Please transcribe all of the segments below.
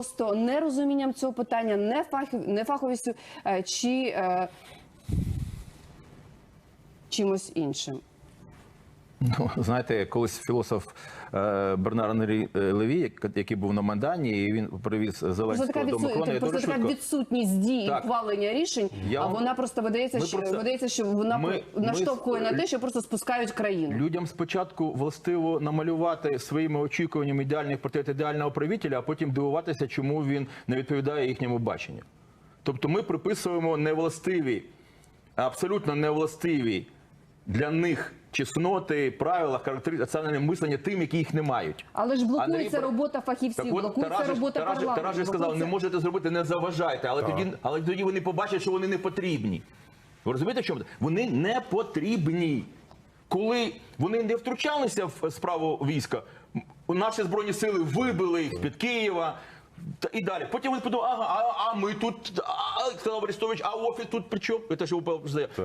просто нерозумінням цього питання, не фахів, не фаховістю е, чи е, чимось іншим. Ну, знаєте, колись філософ е, Бернар Анрі е, Леві, який був на Майдані, і він привіз Зеленського до. Макрона. Просто така відсутність дій Так. ухвалення рішень, Я а вам- вона просто видається, Ми що це- видається, що вона Ми- наштовхує ми- на те, що просто спускають країну. Людям спочатку властиво намалювати своїми очікуваннями ідеальний портрет ідеального правителя, а потім дивуватися, чому він не відповідає їхньому баченню. Тобто ми приписуємо невластиві, абсолютно невластиві для них чесноти, правила, характеристики, мислення тим, які їх не мають. Але ж блокується Андрій- робота фахівців, Так от, блокується Тарас робота Тарас же- парламенту. Тарас же сказав, не можете зробити, не заважайте, але тоді, але тоді вони побачать, що вони не потрібні. Ви розумієте, чому? Вони не потрібні. Коли вони не втручалися в справу війська, наші збройні сили вибили їх з-під Києва. І далі. Потім вони подумали, ага, а, а ми тут, а, сказав Арестович, а офіс тут при чому? Це ж УПЛ.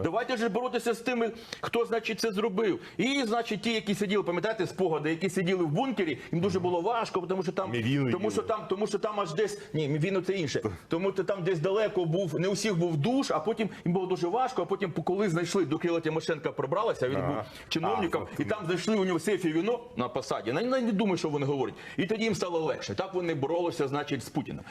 Давайте ж боротися з тими, хто, значить, це зробив. І, значить, ті, які сиділи, пам'ятаєте, спогади, які сиділи в бункері, їм дуже було важко, тому що там, Мівіну тому що там, тому що там аж десь, ні, віно це інше. Тому що там десь далеко був, не у всіх був душ, а потім їм було дуже важко, а потім, коли знайшли, до Кирила Тимошенка пробралася, він був чиновником, і там знайшли у нього сейфі віно на посаді. Я не думаю, що вони говорять. І тоді їм стало легше. Так вони боролися, значить, з Путіним.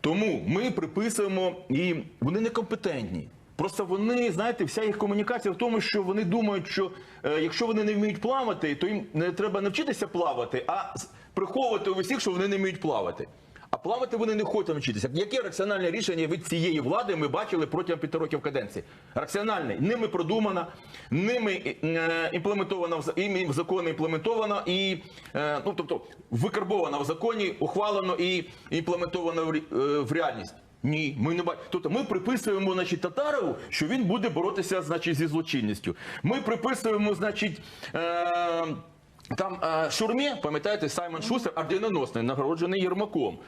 Тому ми приписуємо і вони некомпетентні. Просто вони, знаєте, вся їх комунікація в тому, що вони думають, що е, якщо вони не вміють плавати, то їм не треба навчитися плавати, а приховувати у всіх, що вони не вміють плавати. А плавати вони не хочуть навчитися. Яке раціональне рішення від цієї влади ми бачили протягом п'яти років каденції? Раціональне. Ними продумано, ними е, імплементовано в за- в закони імплементовано і е, ну тобто викарбовано в законі, ухвалено і імплементовано в, е, реальність. Ні, ми не бачимо. Тобто ми приписуємо, значить, Татарову, що він буде боротися, значить, зі злочинністю. Ми приписуємо, значить. Е- там Шурмі, пам'ятаєте, Саймон Шустер, орденоносний, нагороджений Єрмаком.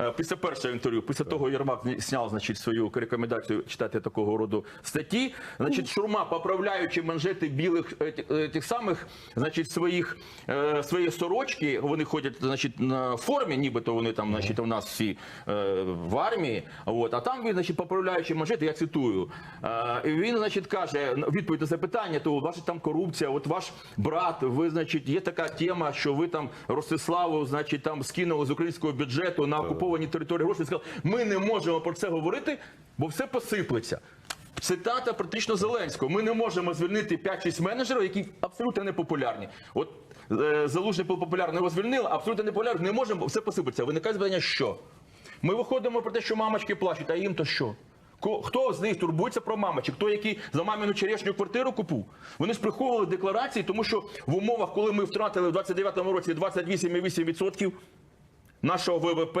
Е, Після першого інтерв'ю, після того Єрмак зняв значить, свою рекомендацію читати такого роду статті. Значить, Шурма, поправляючи манжети білих е, е, тих самих, значить, своїх свої сорочки, вони ходять, значить, на формі, нібито вони там, значить, у нас всі в армії. От, а там він, значить, поправляючи манжети, я цитую. Він, значить, каже, відповідь на запитання, то ваша там корупція, от ваш брат, ви, значить, є така тема, що ви там Ростиславу, значить, там скинули з українського бюджету на окуповані території гроші. Він сказав, ми не можемо про це говорити, бо все посиплеться. Цитата практично Зеленського. Ми не можемо звільнити 5-6 менеджерів, які абсолютно не популярні. От е, залужний популярний, його звільнили, абсолютно не популярний, не можемо, бо все посипеться. Виникає запитання, що? Ми виходимо про те, що мамочки плачуть, а їм то що? Хто з них турбується про мамочок? Хто, який за мамину черешню квартиру купив? Вони ж приховували декларації, тому що в умовах, коли ми втратили в 29-му році 28,8% нашого ВВП,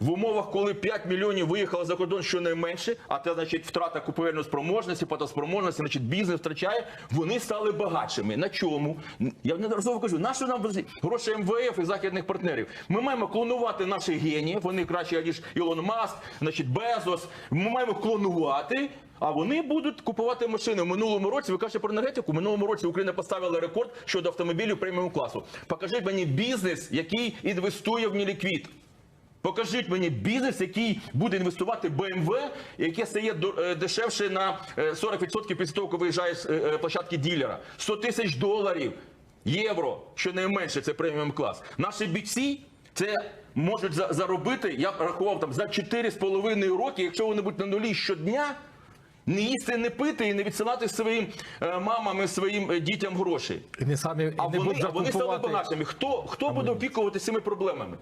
в умовах, коли 5 мільйонів виїхало за кордон щонайменше, а це значить втрата купівельної спроможності, платоспроможності, значить бізнес втрачає, вони стали багатшими. На чому? Я неодноразово кажу, на що нам гроші МВФ і західних партнерів? Ми маємо клонувати наших геніїв, вони краще, ніж Ілон Маск, значить Безос. Ми маємо клонувати. А вони будуть купувати машини в минулому році. Ви кажете про енергетику. В минулому році Україна поставила рекорд щодо автомобілів преміум класу. Покажіть мені бізнес, який інвестує в неліквід. Покажіть мені бізнес, який буде інвестувати BMW, яке стає е, дешевше на е, 40% після того, коли виїжджає з е, е, площадки ділера. 100 тисяч доларів, євро, що найменше, це преміум клас. Наші бійці це можуть заробити, я рахував там за 4,5 роки, якщо вони будуть на нулі щодня. Не їсти, не пити і не відсилати своїм е, мамам і своїм е, дітям гроші. І не самі і не вони, а вони стали багатшими. Хто, хто буде опікуватися цими проблемами?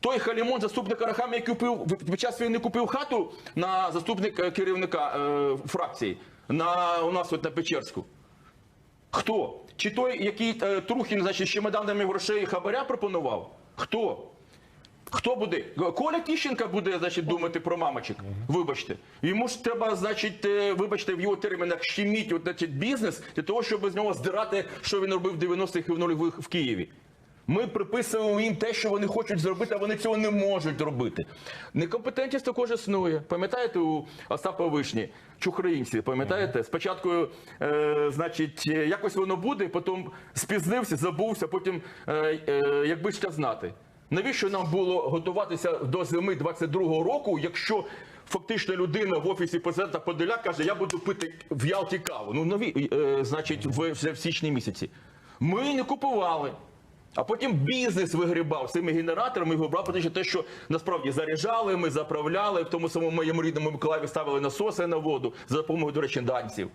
Той Халімон, заступник Арахамі, який купив під час війни купив хату на заступник е, керівника е, фракції на у нас от на Печерську. Хто? Чи той, який е, Трухін, значить, з чемоданами грошей хабаря пропонував? Хто? Хто буде? Коля Тіщенка буде, значить, думати про мамочок. Вибачте. Йому ж треба, значить, е, вибачте, в його термінах щеміть от, значить, бізнес для того, щоб з нього здирати, що він робив в 90-х і в нульових в Києві. Ми приписуємо їм те, що вони хочуть зробити, а вони цього не можуть робити. Некомпетентність також існує. Пам'ятаєте у Остапа Вишні, чухраїнці, пам'ятаєте? Спочатку, е, значить, якось воно буде, потім спізнився, забувся, потім, е, е, якби це знати. Навіщо нам було готуватися до зими 22-го року, якщо фактично людина в офісі президента Подоляк каже, я буду пити в Ялті каву. Ну нові, е, значить, в, в січні місяці. Ми не купували. А потім бізнес вигрібав цими генераторами і вибрав що те, що насправді заряджали, ми заправляли, в тому самому моєму рідному Миколаєві ставили насоси на воду за допомогою, до речі, данців.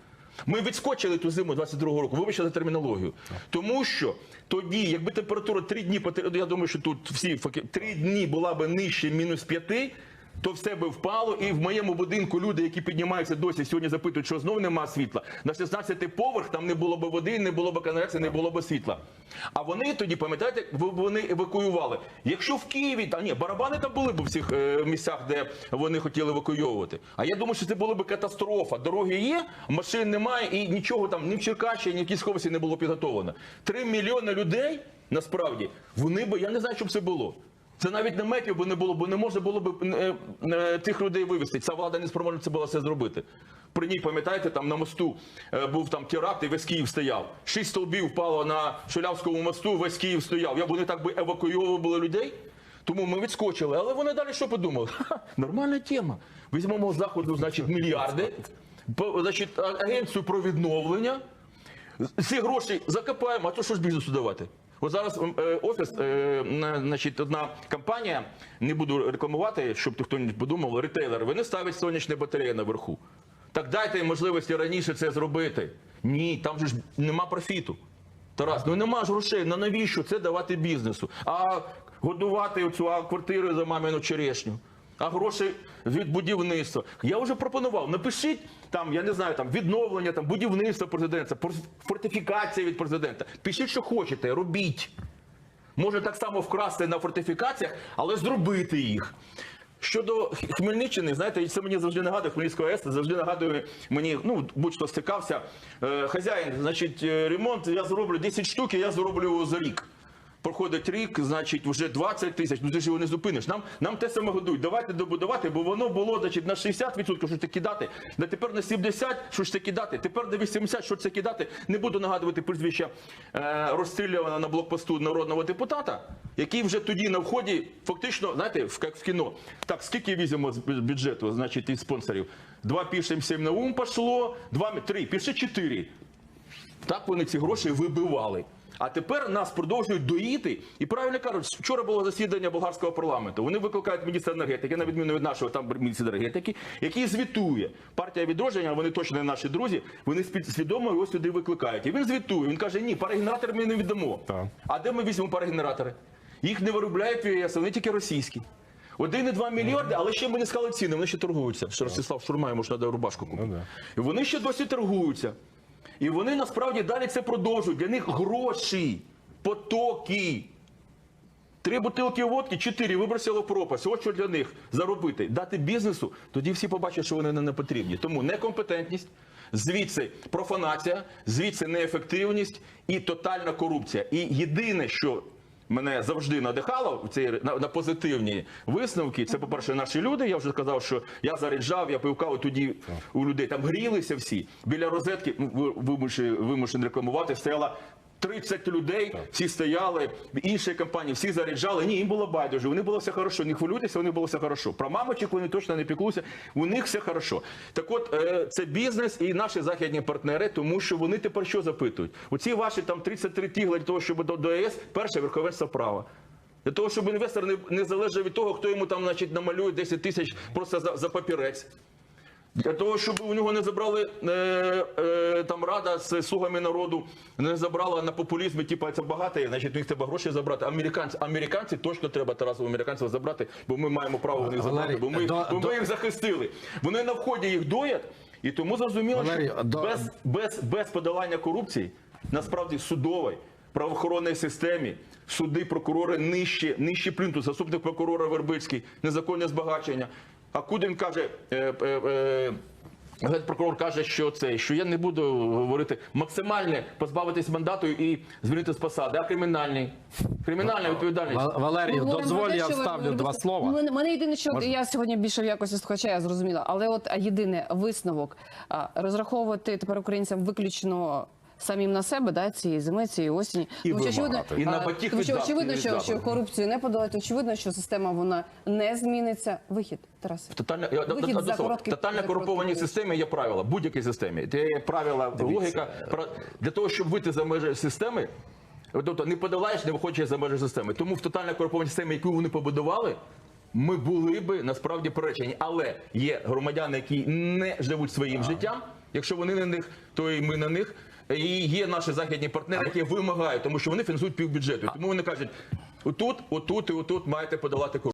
Ми відскочили ту зиму 22-го року, вибачте за термінологію. Тому що тоді, якби температура 3 дні, я думаю, що тут всі факи- 3 дні була б нижче мінус 5, то все би впало. І в моєму будинку люди, які піднімаються досі, сьогодні запитують, що знову нема світла. На 16 поверх там не було б води, не було б каналізації, не було б світла. А вони тоді, пам'ятаєте, вони евакуювали. Якщо в Києві, та ні, барабани там були б у всіх е, місцях, де вони хотіли евакуйовувати. А я думаю, що це була б катастрофа. Дороги є, машин немає, і нічого там ні в Черкащині, ні в Київській не було підготовлено. Три мільйони людей насправді вони б я не знаю, що б це було. Це навіть наметів би не було, бо не можна було б е, е, тих людей вивезти. Ця влада не спроможна це була це зробити. При ній, пам'ятаєте, там на мосту е, був там теракт і весь Київ стояв. Шість стовбів впало на Шулявському мосту, весь Київ стояв. Я б вони так би евакуйовували людей. Тому ми відскочили. Але вони далі що подумали? Ха, нормальна тема. Візьмемо з заходу, значить, мільярди, значить, агенцію про відновлення. Ці гроші закопаємо, а то що ж бізнесу давати? От зараз е, офіс, е, значить, одна компанія, не буду рекламувати, щоб хто не подумав, ретейлер, вони ставлять сонячні батареї наверху. Так дайте їм можливості раніше це зробити. Ні, там же ж нема профіту. Тарас, ну нема ж грошей, ну навіщо це давати бізнесу? А годувати цю квартиру за мамину черешню. А гроші від будівництва. Я вже пропонував. Напишіть там, я не знаю, там відновлення, там будівництва президента, фортифікація від президента. Пишіть, що хочете, робіть. Може так само вкрасти на фортифікаціях, але зробити їх. Щодо Хмельниччини, знаєте, це мені завжди нагадує Хмельницького АЕС, завжди нагадує мені, ну будь-хто стикався. Е, хазяїн, значить, е, ремонт я зроблю 10 штук, я зроблю за рік. Проходить рік, значить, вже 20 тисяч. Ну ти ж його не зупиниш. Нам, нам те саме годують. Давайте добудувати, бо воно було значить, на 60%, що це кидати. На тепер на 70%, що ж це кидати. Тепер на 80%, що це кидати. Не буду нагадувати прізвища е, розстрілюваного на блокпосту народного депутата, який вже тоді на вході, фактично, знаєте, як в кіно. Так, скільки візьмемо з бюджету, значить, із спонсорів? Два пишем, сім на ум пошло, два, три, пише чотири. Так вони ці гроші вибивали. А тепер нас продовжують доїти. І правильно кажуть, вчора було засідання болгарського парламенту. Вони викликають міністра енергетики, на відміну від нашого там міністра енергетики, який звітує. Партія відродження, вони точно не наші друзі. Вони свідомо його сюди викликають. І він звітує. Він каже: ні, парагенератори ми не віддамо. Так. А де ми візьмемо парагенератори? Їх не виробляють в ЄС, вони тільки російські. 1,2 мільярди, але ще ми не сказали ціни, вони ще торгуються. Що Ростислав Шурма, йому ж треба рубашку купити. Ну. І вони ще досі торгуються. І вони насправді далі це продовжують. Для них гроші, потоки. Три бутилки водки, чотири вибросили в пропасть. Ось що для них заробити, дати бізнесу, тоді всі побачать, що вони не потрібні. Тому некомпетентність, звідси профанація, звідси неефективність і тотальна корупція. І єдине, що мене завжди надихало в цій на, на позитивні висновки, це, по-перше, наші люди. Я вже казав, що я заряджав, я пив каву тоді у людей там грілися всі. Біля розетки ну, ви- вимушений, вимушений рекламувати, стояла 30 людей, всі стояли, інші компанії, всі заряджали. Ні, їм було байдуже. У них було все хорошо. Не хвилюйтеся, у них було все хорошо. Про мамочок вони точно не піклуються. У них все хорошо. Так от е, це бізнес і наші західні партнери, тому що вони тепер що запитують? Оці ваші там 33 тігли для того, щоб до, до ЄС, перше верховенство права. Для того, щоб інвестор не, не залежав від того, хто йому там значить, намалює 10 тисяч просто за, за папірець. Для того, щоб у нього не забрали е, е, там рада з слугами народу, не забрала на популізмі, типу, це багато, значить, у них треба гроші забрати. Американці, американці точно треба Тарасу американців забрати, бо ми маємо право в них забрати, бо ми, бо ми їх захистили. Вони на вході їх доять, і тому зрозуміло, що без, без, без подолання корупції, насправді судової, правоохоронній системі, суди, прокурори нижче, нижче плінту, заступник прокурора Вербицький, незаконне збагачення. А Кудин каже. Е, е, е, Генпрокурор каже, що це, що я не буду говорити максимальне позбавитись мандату і звільнити з посади, а кримінальний. Кримінальна відповідальність. Ва- Валерію, дозволь, я вставлю два слова. Мене, мене єдине, що Можна? я сьогодні більше в якості слухача, я зрозуміла. Але от єдине висновок розраховувати тепер українцям виключно самим на себе да, цієї зими, цієї осені. І Тому очевидно. І на батьків тому що очевидно, що, що корупцію не подолати, очевидно, що система вона не зміниться. Вихід, Тарасе. Тотальна, я- Вихід за короткий- тотально корумпованій системі є правила, будь-якій системі. Це є правила, логіка. Для того, щоб вийти за межі системи, тобто не подолаєш, не виходиш за межі системи. Тому в тотально корумпованій системі, яку вони побудували, ми були би насправді приречені. Але є громадяни, які не живуть своїм життям. Якщо вони на них, то і ми на них. І є наші західні партнери, які вимагають, тому що вони фінансують півбюджету. Тому вони кажуть: отут, отут і отут маєте подолати корупцію.